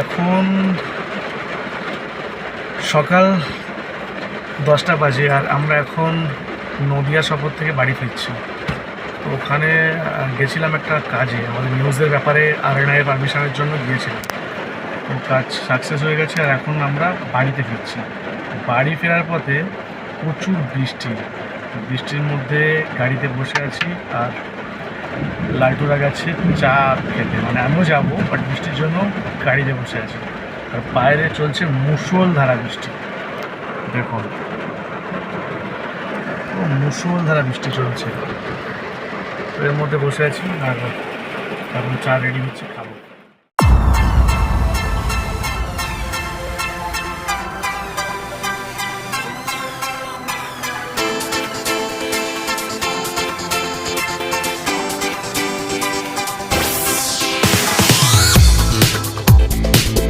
এখন সকাল দশটা বাজে আর আমরা এখন নদিয়া সফর থেকে বাড়ি ফিরছি। তো ওখানে গেছিলাম একটা কাজে, আমাদের নিউজের ব্যাপারে আর এন আই পারমিশনের জন্য গিয়েছিলাম। তো কাজ সাকসেস হয়ে গেছে আর এখন আমরা বাড়িতে ফিরছি। বাড়ি ফেরার পথে প্রচুর বৃষ্টি। বৃষ্টির মধ্যে গাড়িতে বসে আছি আর লালটুরা গেছে, চা খেতে। মানে আমিও যাব বাট বৃষ্টির জন্য গাড়িতে বসে আছি। আর বাইরে চলছে মুসল ধারা বৃষ্টি। দেখুন মুসল ধারা বৃষ্টি চলছে। তো এর মধ্যে বসে আছি, আর এখন চা রেডি হচ্ছে, খাব।